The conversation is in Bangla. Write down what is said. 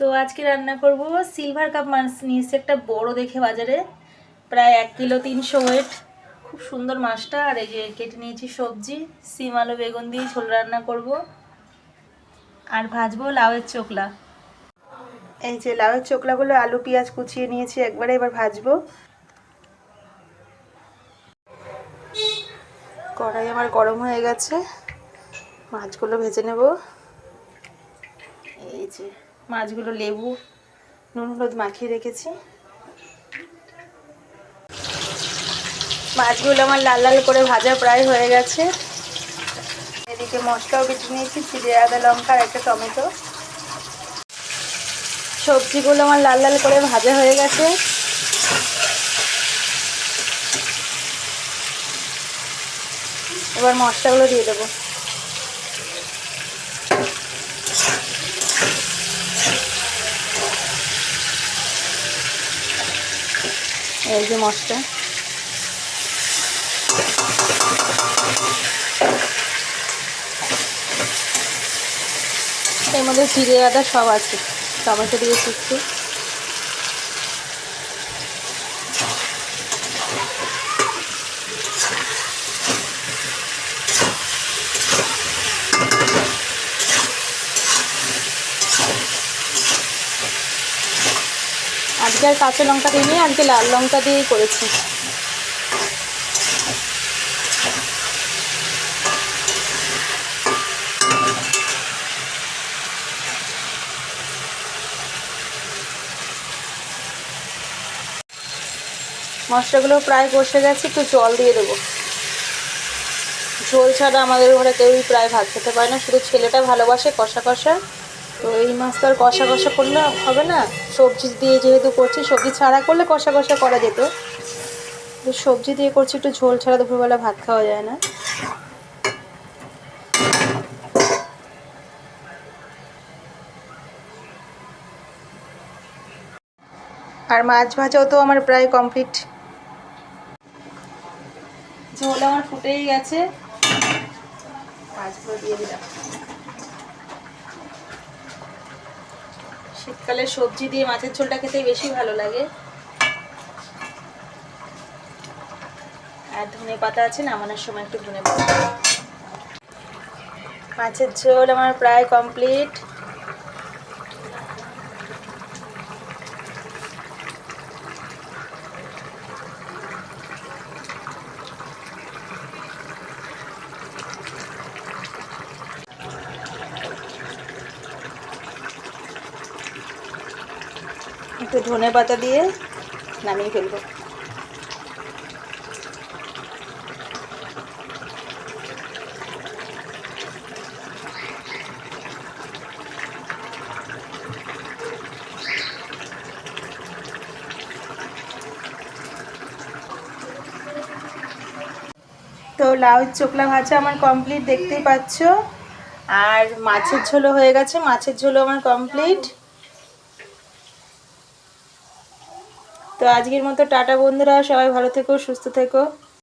তো আজকে রান্না করব সিলভার কাপ মাছ নিয়েছি একটা বড় দেখে বাজারে। প্রায় এক কিলো তিনশো ওয়েট খুব সুন্দর মাছটা। আর এই যে কেটে নিয়েছি সবজি। সিম, আলু, বেগুন দিয়ে ঝোল রান্না করব। আর ভাজবো লাউয়ের চোকলা। এই যে লাউয়ের চোকলাগুলো, আলু, পেঁয়াজ কুচিয়ে নিয়েছি। একবারে এবার ভাজবো। কড়াই আমার গরম হয়ে গেছে। মাছগুলো ভেজে নেব। এই যে মাছগুলো লেবু, নুন, হলুদ মাখিয়ে রেখেছি। মাছগুলো আমার লাল লাল করে ভাজা প্রায় হয়ে গেছে। এদিকে মশলাও কেটে নিয়েছি, জিরে, আদা, লঙ্কা আর একটা টমেটো। সবজিগুলো আমার লাল লাল করে ভাজা হয়ে গেছে। এবার মশলাগুলো দিয়ে দেবো। এই যে মশটা। এর মধ্যে জিরে আদা সব আছে। টমেটো দিয়ে একটু আজকে আর কাঁচা লঙ্কা দিইনি, আজকে লাল লঙ্কা দিয়েই করেছি। মশলাগুলো প্রায় বসে গেছে, একটু জল দিয়ে দেবো। ঝোল ছাড়া আমাদের ঘরে কেউই প্রায় ভাত খেতে পারে না, শুধু ছেলেটা ভালোবাসে কষা কষা। তো এই মাছ তো আর কষা কষা করলে হবে না। সবজি দিয়ে যেহেতু করছি, সবজি ছাড়া করলে কষা কষা করা যেত। তো সবজি দিয়ে করছি, একটু ঝোল ছাড়া দুপুরবেলা ভাত খাওয়া যায় না। আর মাছ ভাজাও তো আমার প্রায় কমপ্লিট। ঝোল আমার ফুটেই গেছে। মাছগুলো দিয়ে দিলাম। শীতকালে সবজি দিয়ে মাছের ঝোলটা খেতে বেশি ভালো লাগে। আর ধনে পাতা আছে নামানোর সময় একটু ধনে পাতা। মাছের ঝোল আমার প্রায় কমপ্লিট একটু ধনে পাতা দিয়ে নামিয়ে ফেলব। তো লাউ চোকলা ভাজা আমার কমপ্লিট দেখতেই পাচ্ছ। আর মাছের ঝোলও হয়ে গেছে, মাছের ঝোলও আমার কমপ্লিট তো আজকের মতো টাটা বন্ধুরা সবাই ভালো থেকো সুস্থ থেকো।